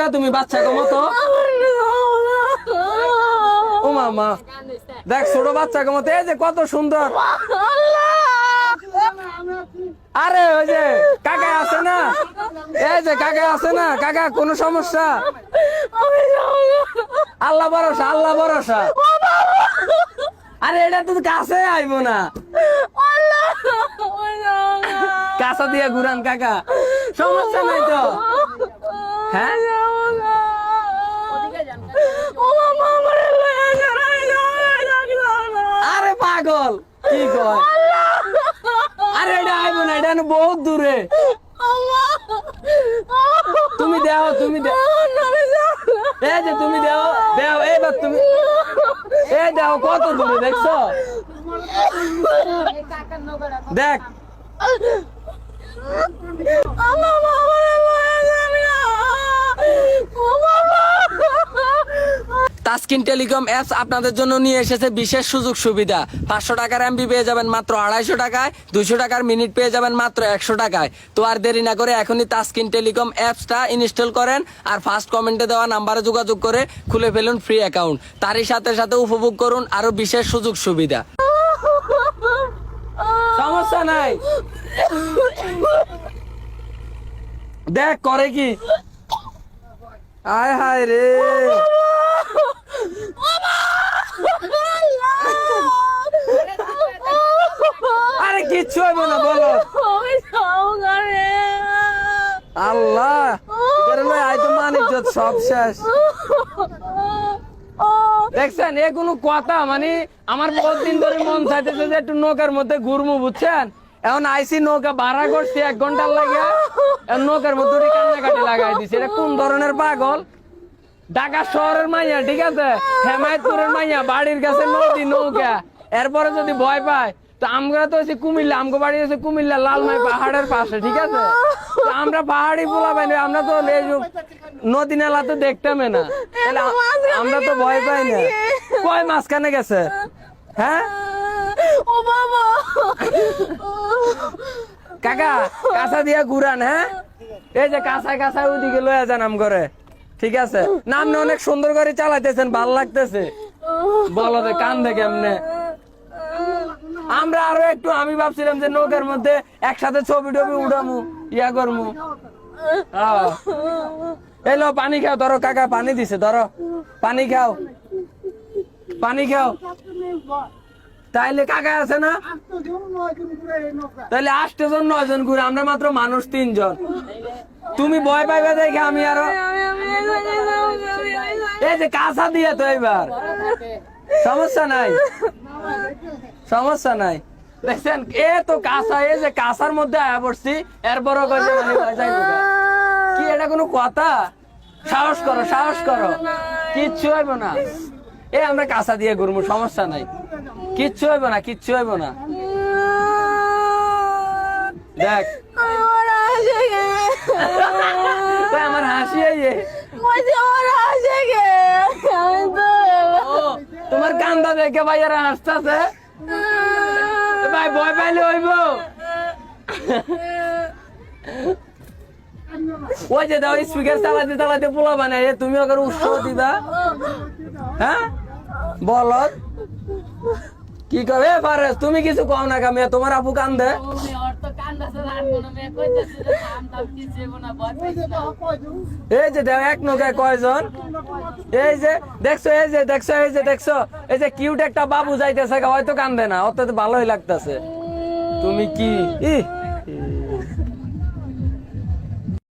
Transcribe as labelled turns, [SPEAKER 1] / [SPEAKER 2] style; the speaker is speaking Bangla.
[SPEAKER 1] কা তুমি বাচ্চা গো মতো ও মামা, দেখ, ছোট বাচ্চা মতো এই যে কত সুন্দর। আরে, ওই যে কাকা আছে না? এই যে কাকা আছে না? কাকা, কোনো সমস্যা? আল্লাহ ভরসা আল্লাহ ভরসা। আরে, এটা তো কাছে আইবো না। কাঁচা দিয়ে ঘুরান, কাকা। সমস্যা নাই তো? হ্যাঁ? পাগল। কি কয়? আরে এটা না, এটা বহুত দূরে। তুমি দেও তুমি দেও এই যে তুমি দেও দেও এবার তুমি এই দেও, কত দূরে, দেখছ? দেখ। তাস্কিন টেলিকম অ্যাপস আপনাদের জন্য নিয়ে এসেছে বিশেষ সুযোগ সুবিধা। পাঁচশো টাকার এমবি পেয়ে যাবেন মাত্র আড়াইশো টাকায় দুশো টাকার মিনিট পেয়ে যাবেন মাত্র একশো টাকায়। তো আর দেরি না করে এখনই তাস্কিন টেলিকম অ্যাপসটা ইনস্টল করেন আর ফার্স্ট কমেন্টে দেওয়া নাম্বারে যোগাযোগ করে খুলে ফেলুন ফ্রি অ্যাকাউন্ট। তারই সাথে সাথে উপভোগ করুন আরও বিশেষ সুযোগ সুবিধা। সমস্যা নাই। দেখ, করে কি? আয় হায় রে। কিচ্ছু না বলো। আল্লাহ আই তো মানিক সব শেষ। দেখছেন এ কোনো কথা মানে আমার বহুত দিন ধরে মন চাইতেছে যে একটু নৌকার মধ্যে ঘুরমু বুঝছেন? এখন আইসি নৌকা ভাড়া করছি এক ঘণ্টার এখন নৌকার মধ্যে কান্নাকাটি লাগাই দিছে। এটা কোন ধরনের পাগল? ঢাকা শহরের মাইয়া ঠিক আছে? হেমায়তপুরের মাইয়া বাড়ির কাছে নদী নৌকা। এরপরে যদি ভয় পায় তো আমরা তো হচ্ছে কুমিল্লা আমগো বাড়ি হচ্ছে কুমিল্লা লালমাই পাহাড়ের পাশে ঠিক আছে? তো আমরা পাহাড়ি পোলা পাই না, আমরা তো এই নদী নালা তো দেখতামই না। তাহলে আমরা তো ভয় পাই না। কয় মাঝখানে গেছে? হ্যাঁ?
[SPEAKER 2] ও বাবা।
[SPEAKER 1] কাকা কাঁচা দিয়া ঘুরান হ্যাঁ? এই যে কাঁচা কাঁচা ওইদিকে লয়ে যান আম করে ঠিক আছে? নাম অনেক সুন্দর করে চালাইতেছেন ভালো লাগতেছে। বলো কান দেখে এমনে আমরা আরও একটু, আমি ভাবছিলাম যে নৌকার মধ্যে একসাথে ছবি টবি উঠামু, ইয়া করমু। আহ। এই লো, পানি খাও, ধরো, কাকা, পানি দিছে, ধরো। পানি খাও। পানি খাও। তাইলে কাকা আছে না? তাহলে আটটা জন, নয় জন ঘুরে, আমরা মাত্র মানুষ তিনজন। তুমি ভয় পাইবে দেখে আমি আরও এই যে কাঁচা দিয়ে তো এবার সমস্যা নাই। সমস্যা নাই। দেখছেন এ তো কাঁচা এ যে কাঁচার মধ্যে আয়া পড়ছি এরপরও কইছে মানে কি এটা কোনো কথা? সাহস করো সাহস করো। কিচ্ছু হইব না। এ আমরা কাঁচা দিয়ে ঘুরবো সমস্যা নাই। কিচ্ছু হইব না কিচ্ছু হইব না। দেখ। তাই আমার হাসি আইয়ে ও তোমার কান্দা দেখে ভাইয়ারা হাসতেছে। ভাই, ভয় পাইলে হইব। ওই যে দাও স্পিকার চালাতে চালাতে পোলা বানাই তুমি ওকে উৎসাহ দিবা। হ্যাঁ? বলত কি কবে পারে তুমি কিছু কও না কামিয়া, তোমার আপু কান্দে। এই যে দেখ, এক নৌকায় কয়জন? এই যে, দেখছ, এই যে, দেখছ, এই যে, দেখছ। এই যে কিউট একটা বাবু যাইতেছে হয়তো কান্দে না, অত ভালোই লাগতেছে। তুমি কি? ই